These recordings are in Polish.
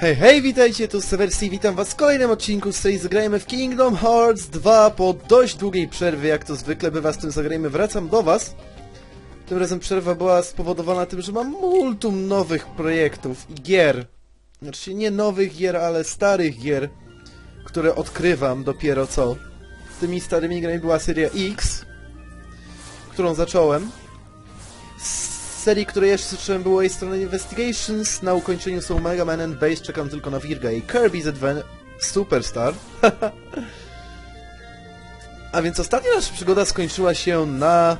Hej, hej, witajcie, tu Seversi witam was w kolejnym odcinku z serii Zagrajmy w Kingdom Hearts 2 po dość długiej przerwie, jak to zwykle bywa z tym Zagrajmy, wracam do was. Tym razem przerwa była spowodowana tym, że mam multum nowych projektów i gier. Znaczy nie nowych gier, ale starych gier, które odkrywam dopiero co. Tymi starymi grami była seria X, którą zacząłem. Serii, której jeszcze zacząłem było jej strony Investigations, na ukończeniu są Mega Man and Base, czekam tylko na Virga i Kirby's Advent Superstar. A więc ostatnia nasza przygoda skończyła się na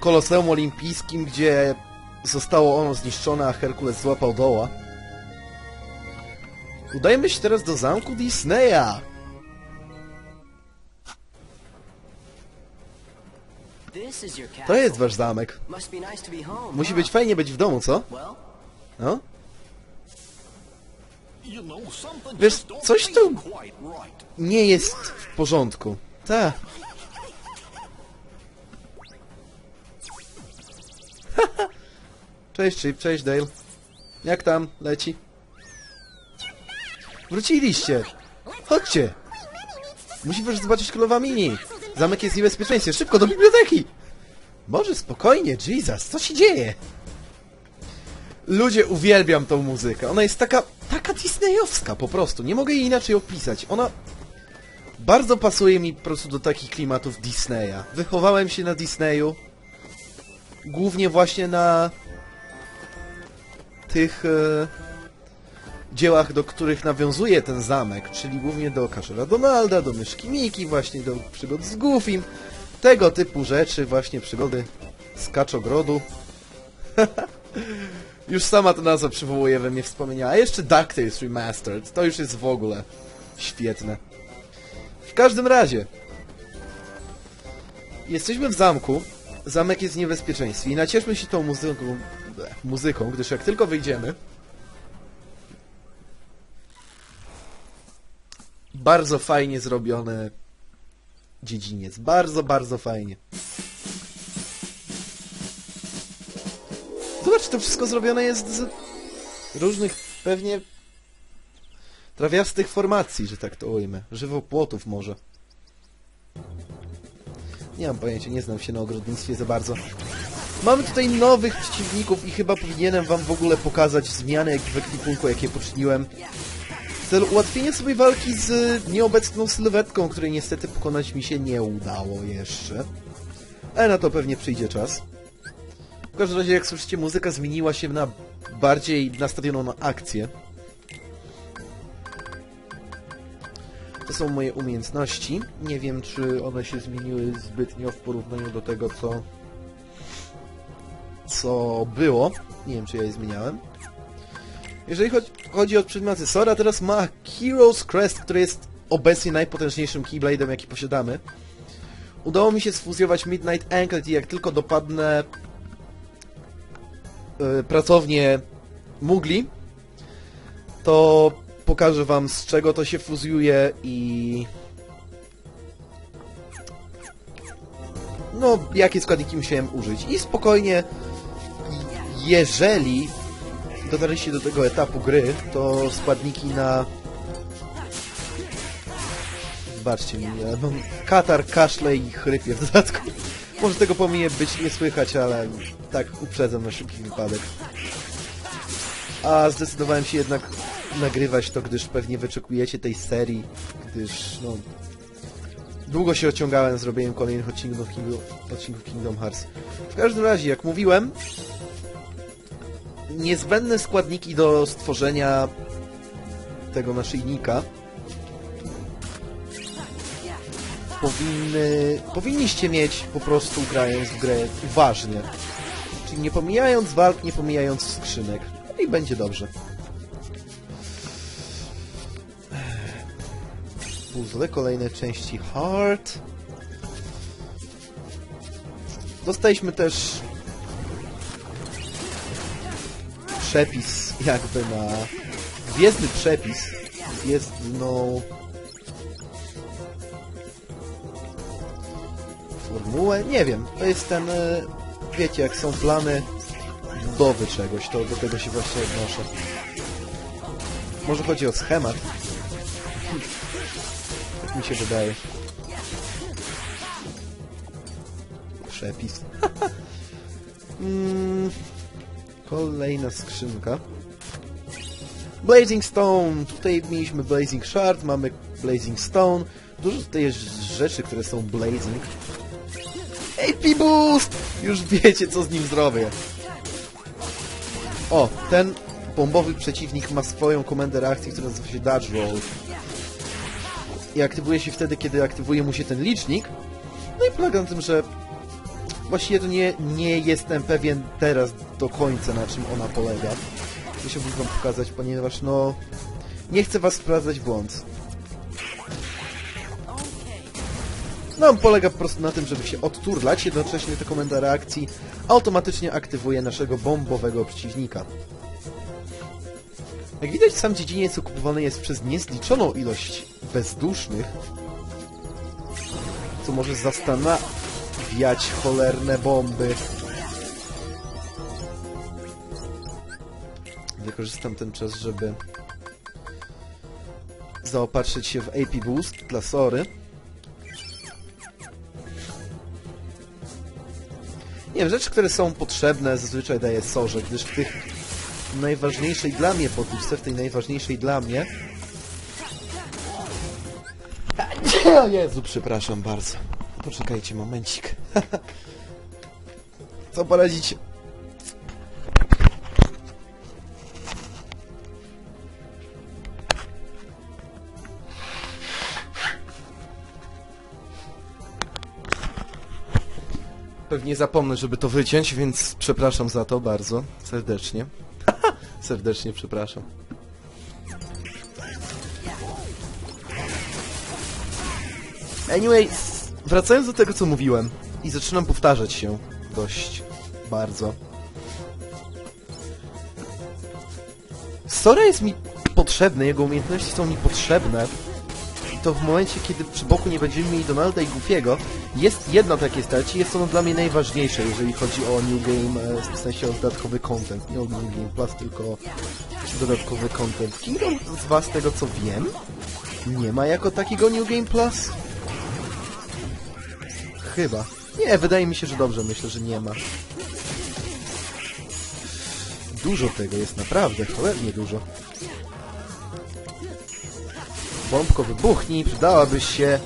Koloseum Olimpijskim, gdzie zostało ono zniszczone, a Herkules złapał doła. Udajemy się teraz do zamku Disneya. To jest wasz zamek. Must be nice to be home. Musi być fajnie być w domu, co? No? You know, something Wiesz, coś tu quite right. nie jest w porządku. Ta. cześć Chip, cześć Dale. Jak tam? Leci? Wróciliście! Chodźcie! Musimy zobaczyć królowa Mini! Zamek jest w niebezpieczeństwie, szybko do biblioteki! Może spokojnie, Jesus, co się dzieje? Ludzie, uwielbiam tą muzykę. Ona jest taka, taka disneyowska po prostu. Nie mogę jej inaczej opisać. Ona bardzo pasuje mi po prostu do takich klimatów Disneya. Wychowałem się na Disneyu. Głównie właśnie na tych e, dziełach, do których nawiązuje ten zamek, czyli głównie do Kaszera Donalda, do Myszki Miki, właśnie do przygód z Goofim. Tego typu rzeczy, właśnie przygody z Kaczogrodu. Już sama to nazwa przywołuje we mnie wspomnienia. A jeszcze DuckTales Remastered. To już jest w ogóle świetne. W każdym razie. Jesteśmy w zamku. Zamek jest w niebezpieczeństwie i nacieszmy się tą muzyką, muzyką, gdyż jak tylko wyjdziemy... Bardzo fajnie zrobione dziedziniec. Bardzo, bardzo fajnie. Zobacz, to wszystko zrobione jest z różnych pewnie trawiastych formacji, że tak to ujmę. Żywopłotów może. Nie mam pojęcia, nie znam się na ogrodnictwie za bardzo. Mamy tutaj nowych przeciwników i chyba powinienem wam w ogóle pokazać zmiany w ekwipunku, jakie poczyniłem. W celu ułatwienia sobie walki z nieobecną sylwetką, której niestety pokonać mi się nie udało jeszcze. Ale na to pewnie przyjdzie czas. W każdym razie, jak słyszycie, muzyka zmieniła się na bardziej nastawioną na akcję. To są moje umiejętności. Nie wiem, czy one się zmieniły zbytnio w porównaniu do tego, co co było. Nie wiem, czy ja je zmieniałem. Jeżeli chodzi, o przedmioty, Sora teraz ma Heroes Crest, który jest obecnie najpotężniejszym Keyblade'em, jaki posiadamy. Udało mi się sfuzjować Midnight Anklet i jak tylko dopadnę e, pracownię Mugli, to pokażę wam z czego to się fuzjuje i... No, jakie składniki musiałem użyć. I spokojnie, jeżeli dotarliście do tego etapu gry, to składniki na... Wybaczcie mi, ja mam katar, kaszle i chrypie w dodatku. Może tego powinien być nie słychać, ale tak uprzedzam na szybki wypadek. A zdecydowałem się jednak nagrywać to, gdyż pewnie wyczekujecie tej serii, gdyż no... Długo się ociągałem z robieniem kolejnych odcinków Kingdom Hearts. W każdym razie, jak mówiłem, niezbędne składniki do stworzenia tego naszyjnika powinny, powinniście mieć po prostu grając w grę uważnie. Czyli nie pomijając walk, nie pomijając skrzynek. I będzie dobrze. Puzzle, kolejne części Heart. Dostaliśmy też przepis jakby na... Gwiezdny przepis. Gwiezdną... Formułę? Nie wiem. To jest ten... e, Wiecie, jak są plany budowy czegoś, to do tego się właśnie odnoszę. Może chodzi o schemat. Tak mi się wydaje. Przepis. mm, kolejna skrzynka. Blazing Stone. Tutaj mieliśmy Blazing Shard, mamy Blazing Stone. Dużo tutaj jest rzeczy, które są Blazing. AP Boost! Już wiecie, co z nim zrobię. O, ten bombowy przeciwnik ma swoją komendę reakcji, która nazywa się Dodge Roll. I aktywuje się wtedy, kiedy aktywuje mu się ten licznik. No i polega na tym, że właściwie to nie, nie jestem pewien teraz do końca, na czym ona polega. Musiałbym wam pokazać, ponieważ no... Nie chcę was wprowadzać w błąd. No, polega po prostu na tym, żeby się odturlać, jednocześnie ta komenda reakcji automatycznie aktywuje naszego bombowego przeciwnika. Jak widać, sam dziedziniec okupowany jest przez niezliczoną ilość bezdusznych, co może zastanawiać cholerne bomby. Wykorzystam ten czas, żeby zaopatrzyć się w AP Boost dla Sory. Nie wiem, rzeczy, które są potrzebne zazwyczaj daje Sorze, gdyż w tych najważniejszej dla mnie potyczce, w tej najważniejszej dla mnie... O Jezu, przepraszam bardzo. Poczekajcie momencik. Co poradzicie? Pewnie zapomnę, żeby to wyciąć, więc przepraszam za to bardzo serdecznie. serdecznie przepraszam. Anyway, wracając do tego, co mówiłem i zaczynam powtarzać się dość bardzo. Sora jest mi potrzebny, jego umiejętności są mi potrzebne. I to w momencie, kiedy przy boku nie będziemy mieli Donalda i Goofiego, jest jedno takie starcie, jest ono dla mnie najważniejsze, jeżeli chodzi o New Game, e, w sensie o dodatkowy content. Nie o New Game Plus, tylko dodatkowy content. Kingdom z was, tego co wiem, nie ma jako takiego New Game Plus? Chyba. Nie, wydaje mi się, że dobrze, myślę, że nie ma. Dużo tego jest, naprawdę, cholernie dużo. Bombko wybuchnij, przydałabyś się.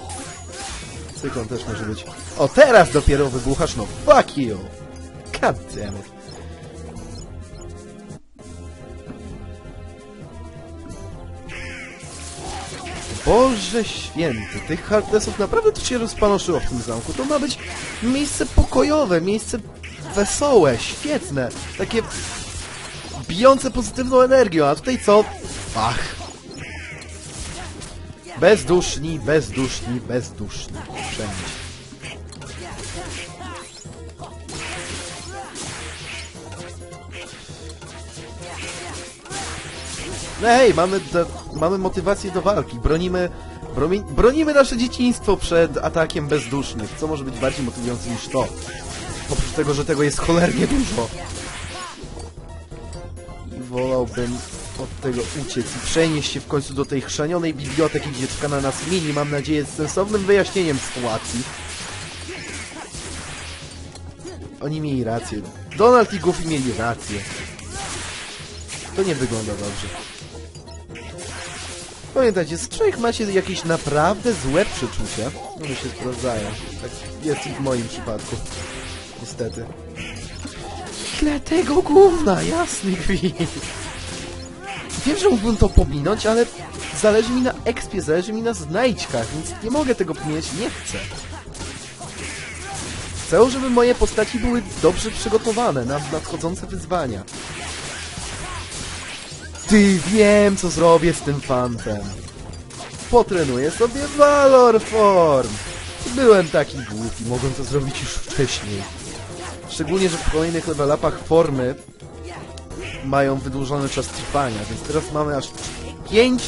Cyklon też może być. O, teraz dopiero wybuchasz, no fuck you! God damn it. Boże święty, tych hardlessów naprawdę to się rozpanoszyło w tym zamku. To ma być miejsce pokojowe, miejsce wesołe, świetne, takie bijące pozytywną energią, a tutaj co? Ach. Bezduszni, bezduszni, bezduszni. Wszędzie. No hej, mamy, do, mamy motywację do walki. Bronimy, broni, bronimy nasze dzieciństwo przed atakiem bezdusznych. Co może być bardziej motywujące niż to? Oprócz tego, że tego jest cholernie dużo. I wolałbym od tego uciec i przenieść się w końcu do tej chrzanionej biblioteki, gdzie czeka na nas mini, mam nadzieję, z sensownym wyjaśnieniem sytuacji. Oni mieli rację. Donald i Goofy mieli rację. To nie wygląda dobrze. Pamiętajcie, z trzech macie jakieś naprawdę złe przeczucia. One się sprawdzają. Tak jest i w moim przypadku. Niestety. Ile tego gówna, jasny gwint. Wiem, że mógłbym to pominąć, ale zależy mi na ekspie, zależy mi na znajdźkach, więc nie mogę tego pominąć, nie chcę. Chcę, żeby moje postaci były dobrze przygotowane na nadchodzące wyzwania. Ty, wiem co zrobię z tym fantem. Potrenuję sobie Valor Form. Byłem taki głupi, mogłem to zrobić już wcześniej. Szczególnie, że w kolejnych level upach formy mają wydłużony czas trwania, więc teraz mamy aż 5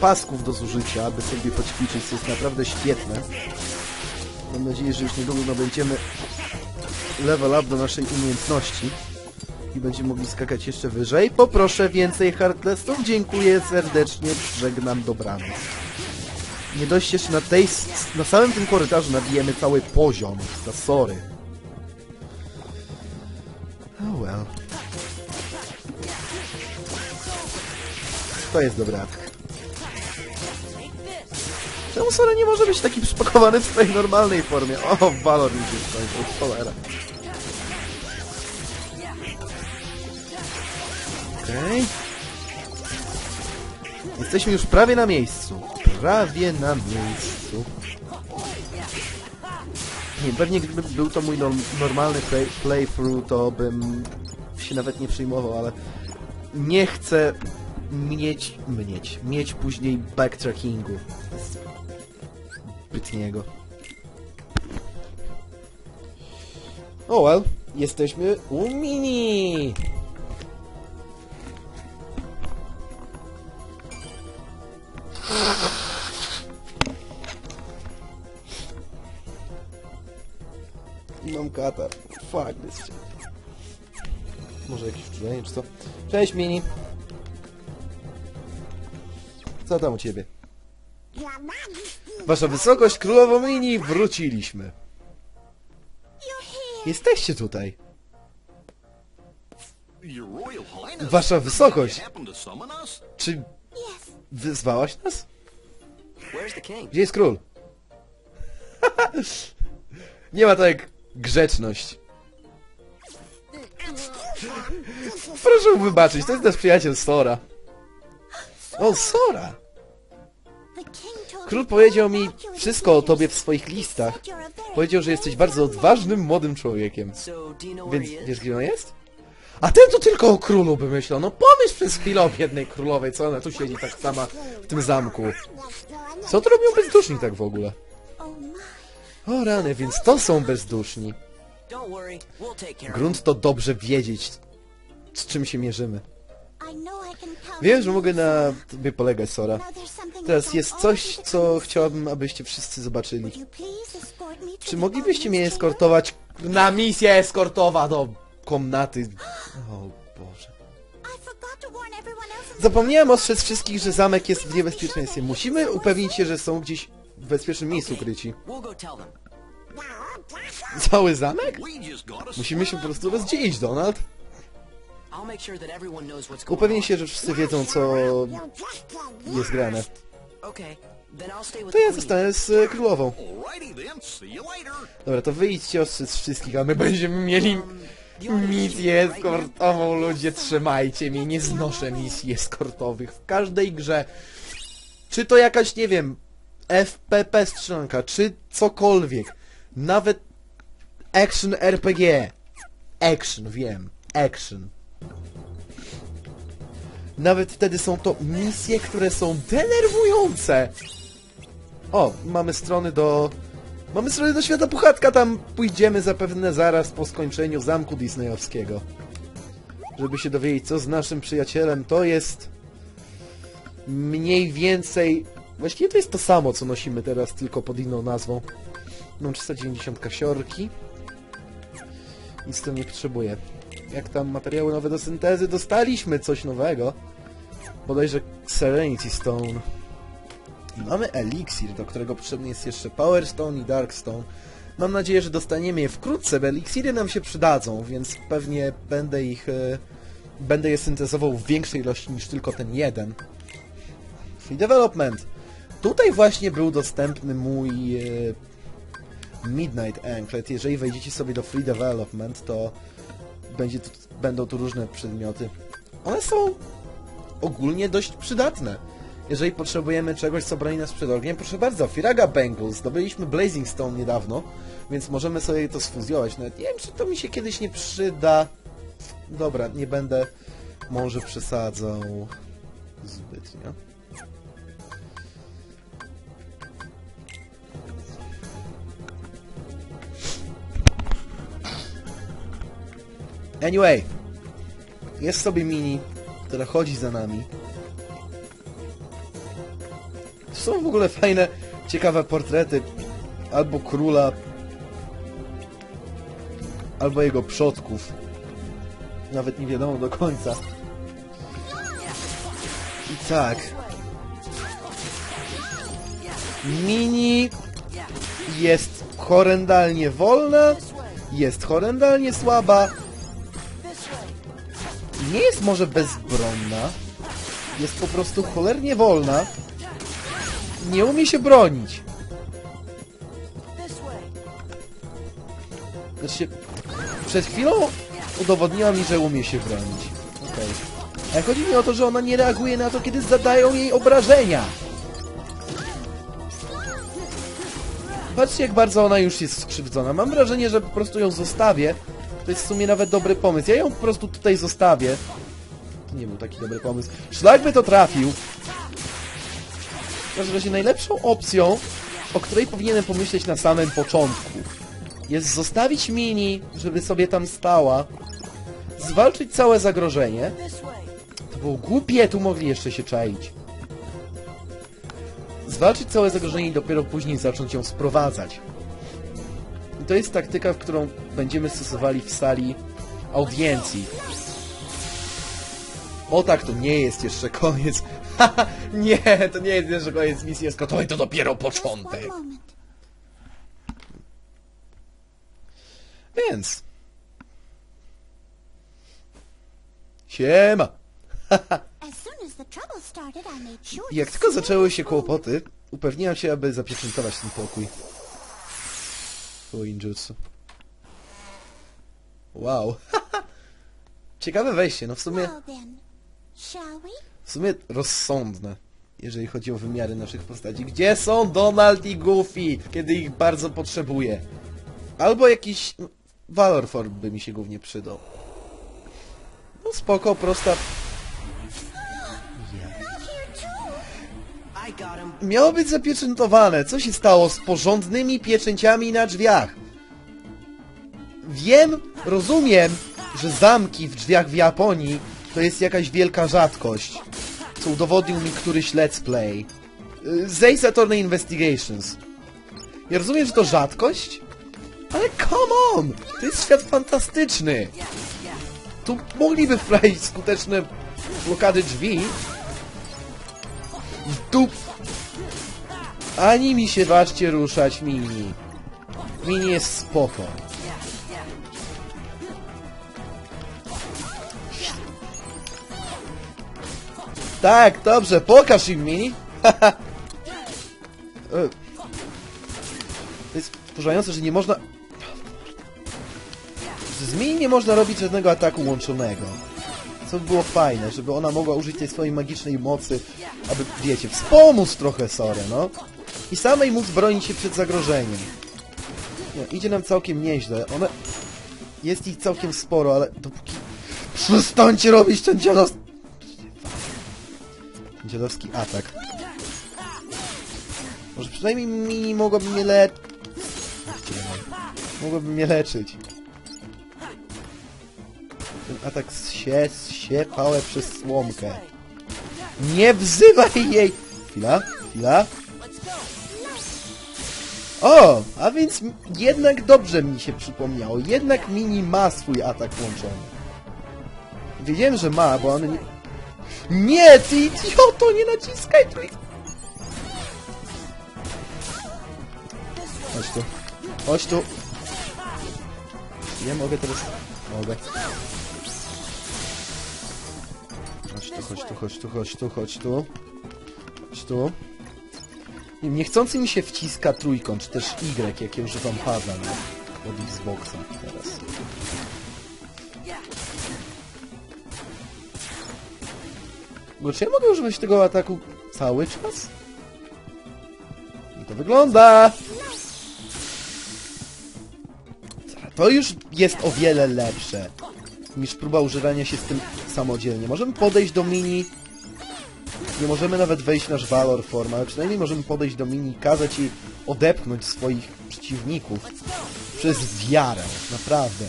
pasków do zużycia, aby sobie poćwiczyć, co jest naprawdę świetne. Mam nadzieję, że już niedługo nabędziemy level up do naszej umiejętności. I będziemy mogli skakać jeszcze wyżej. Poproszę więcej Heartlessów. Dziękuję serdecznie. Żegnam dobranoc. Nie dość jeszcze na tej, na samym tym korytarzu nabijemy cały poziom. To sorry. Oh well. To jest dobry atak. Czemu Sora nie może być taki przypakowany w swojej normalnej formie? O, Valor mi się skończył, cholera. Okej. Jesteśmy już prawie na miejscu. Prawie na miejscu. Nie, pewnie gdyby był to mój norm normalny play playthrough, to bym się nawet nie przejmował, ale nie chcę mieć, mieć, mieć później backtrackingu zbytniego. O well, jesteśmy u Mini! Katar. Fuck this shit. Może jakieś wczulenie czy co? Cześć Mini! Co tam u ciebie? Wasza wysokość, królowo Mini, wróciliśmy. Jesteście tutaj. Wasza wysokość, czy wyzwałaś nas? Gdzie jest król? Nie ma to jak grzeczność. Proszę mu wybaczyć, to jest nasz przyjaciel Sora. O, Sora! Król powiedział mi wszystko o tobie w swoich listach. Powiedział, że jesteś bardzo odważnym, młodym człowiekiem. Więc wiesz, gdzie on jest? A ten to tylko o królu by myślał. No pomyśl przez chwilę o biednej królowej, co ona tu siedzi tak sama w tym zamku. Co to robią bezduszni tak w ogóle? O rany, więc to są bezduszni. Grunt to dobrze wiedzieć, z czym się mierzymy. Wiem, że mogę na tobie polegać, Sora. Teraz jest coś, co chciałabym, abyście wszyscy zobaczyli. Czy moglibyście mnie eskortować na misję eskortowa do komnaty? O Boże. Zapomniałem ostrzec wszystkich, że zamek jest w niebezpieczeństwie. Musimy upewnić się, że są gdzieś w bezpiecznym miejscu them. Cały zamek? Musimy się po prostu rozdzielić, Donald. Upewnij się, że wszyscy wiedzą, co jest grane. To ja zostanę z e, królową. Dobra, to wyjdźcie ostrzec wszystkich, a my będziemy mieli The only misję eskortową. Ludzie, trzymajcie mnie, nie znoszę misji eskortowych w każdej grze. Czy to jakaś, nie wiem, FPP strzelanka, czy cokolwiek. Nawet action RPG. Action, wiem. Action. Nawet wtedy są to misje, które są denerwujące. O, mamy strony do... Mamy strony do świata puchatka, tam pójdziemy zapewne zaraz po skończeniu zamku disneyowskiego. Żeby się dowiedzieć, co z naszym przyjacielem, to jest... Mniej więcej... Właściwie to jest to samo, co nosimy teraz, tylko pod inną nazwą. Mam 390 kasiorki. Nic to nie potrzebuję. Jak tam materiały nowe do syntezy? Dostaliśmy coś nowego. Bodajże Serenity Stone. Mamy eliksir, do którego potrzebny jest jeszcze Power Stone i Dark Stone. Mam nadzieję, że dostaniemy je wkrótce, bo eliksiry nam się przydadzą, więc pewnie będę ich... E, będę je syntezował w większej ilości niż tylko ten jeden. Free Development. Tutaj właśnie był dostępny mój e, Midnight Anklet. Jeżeli wejdziecie sobie do Free Development, to będzie tu, będą tu różne przedmioty. One są ogólnie dość przydatne. Jeżeli potrzebujemy czegoś, co broni nas przed ogniem, proszę bardzo, Firaga Bangles, zdobyliśmy Blazing Stone niedawno, więc możemy sobie to sfuzjować. Nawet nie wiem, czy to mi się kiedyś nie przyda. Dobra, nie będę może przesadzał zbytnio. Anyway, jest sobie mini, która chodzi za nami. Są w ogóle fajne, ciekawe portrety albo króla, albo jego przodków. nawet nie wiadomo do końca. I tak. Mini jest horrendalnie wolna, jest horrendalnie słaba, nie jest może bezbronna, jest po prostu cholernie wolna, nie umie się bronić. Znaczy, przed chwilą udowodniła mi, że umie się bronić. Okej. Ale chodzi mi o to, że ona nie reaguje na to, kiedy zadają jej obrażenia. Patrzcie, jak bardzo ona już jest skrzywdzona. Mam wrażenie, że po prostu ją zostawię. To jest w sumie nawet dobry pomysł. Ja ją po prostu tutaj zostawię. To nie był taki dobry pomysł. Szlak by to trafił. W każdym razie najlepszą opcją, o której powinienem pomyśleć na samym początku, jest zostawić Mini, żeby sobie tam stała, zwalczyć całe zagrożenie. To było głupie, tu mogli jeszcze się czaić. Zwalczyć całe zagrożenie i dopiero później zacząć ją sprowadzać. I to jest taktyka, w którą będziemy stosowali w sali audiencji. O tak, to nie jest jeszcze koniec. Haha, nie, to nie jest jeszcze koniec misji eskotowej, to dopiero początek. Więc... Siema! Jak tylko zaczęły się kłopoty, upewniłem się, aby zapieczętować ten pokój. Fuinjutsu. Wow. Ciekawe wejście, no w sumie, w sumie rozsądne, jeżeli chodzi o wymiary naszych postaci. Gdzie są Donald i Goofy, kiedy ich bardzo potrzebuję? Albo jakiś no, Valor Form by mi się głównie przydał. No spoko, prosta Miało być zapieczętowane. Co się stało z porządnymi pieczęciami na drzwiach? Wiem, rozumiem, że zamki w drzwiach w Japonii to jest jakaś wielka rzadkość. Co udowodnił mi któryś let's play. Z Ace Attorney Investigations. Ja rozumiem, że to rzadkość, ale come on! To jest świat fantastyczny! Tu mogliby wprawić skuteczne blokady drzwi. Dup ani mi się ważcie ruszać, Mini. Mini jest spoko. Tak, dobrze, pokaż im, Mini. E, to jest wkurzające, że nie można... Z Mini nie można robić żadnego ataku łączonego. Co by było fajne, żeby ona mogła użyć tej swojej magicznej mocy, aby, wiecie, wspomóc trochę Sorę, no. I samej móc bronić się przed zagrożeniem. Nie, idzie nam całkiem nieźle. One... Jest ich całkiem sporo, ale dopóki... Przestańcie robić ten dziadowski... Dziadowski atak. Może przynajmniej Mini mogłaby mnie le... Mogłaby mnie leczyć. Ten atak się, się przez słomkę. Nie wzywaj jej! Chwila, chwila. O, a więc jednak dobrze mi się przypomniało. Jednak Mini ma swój atak włączony. Wiedziałem, że ma, bo on nie... Nie, ty idioto, nie naciskaj trój... Chodź tu. Chodź tu. Nie mogę teraz... Mogę. Tu, chodź tu, chodź tu, chodź tu, chodź tu. Chodź tu. Nie, niechcący mi się wciska trójkąt, czy też Y, jak ja używam pada no, od Xboxa teraz. Bo czy ja mogę używać tego ataku cały czas? I to wygląda! To już jest o wiele lepsze niż próba używania się z tym samodzielnie. Możemy podejść do mini nie możemy nawet wejść w nasz Valor Form, ale przynajmniej możemy podejść do Mini i kazać jej odepchnąć swoich przeciwników przez wiarę, naprawdę.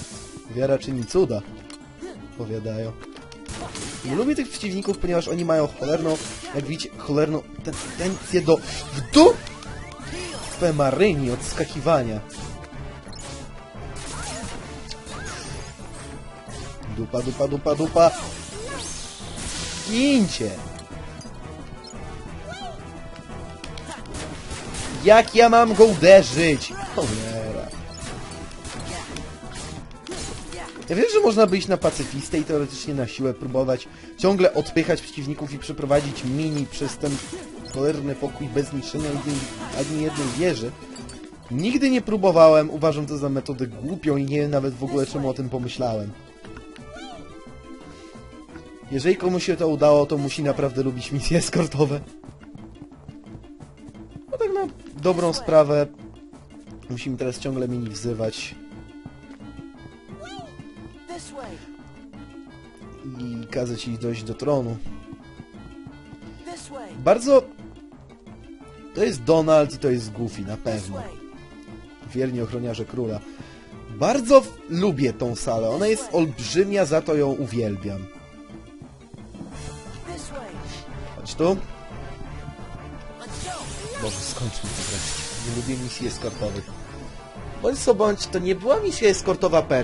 Wiara czyni cuda, powiadają. Nie lubię tych przeciwników, ponieważ oni mają cholerną, jak widzicie, cholerną tendencję do w dół maryni odskakiwania. Dupa, dupa, dupa, dupa. Gincie! Jak ja mam go uderzyć? Cholera. Ja wiem, że można być na pacyfistę i teoretycznie na siłę próbować ciągle odpychać przeciwników i przeprowadzić mini przez ten cholerny pokój bez niszczenia ani jednej wieży. Nigdy nie próbowałem, uważam to za metodę głupią i nie wiem nawet w ogóle czemu o tym pomyślałem. Jeżeli komuś się to udało, to musi naprawdę lubić misje eskortowe. No tak na dobrą sprawę musimy teraz ciągle mini wzywać i kazać ich dojść do tronu. Bardzo... To jest Donald i to jest Goofy, na pewno. Wierni ochroniarze króla. Bardzo lubię tą salę. Ona jest olbrzymia, za to ją uwielbiam. Tu. Boże, skończmy to wreszcie. Nie lubię misji eskortowych. Bądź co bądź, to nie była misja eskortowa per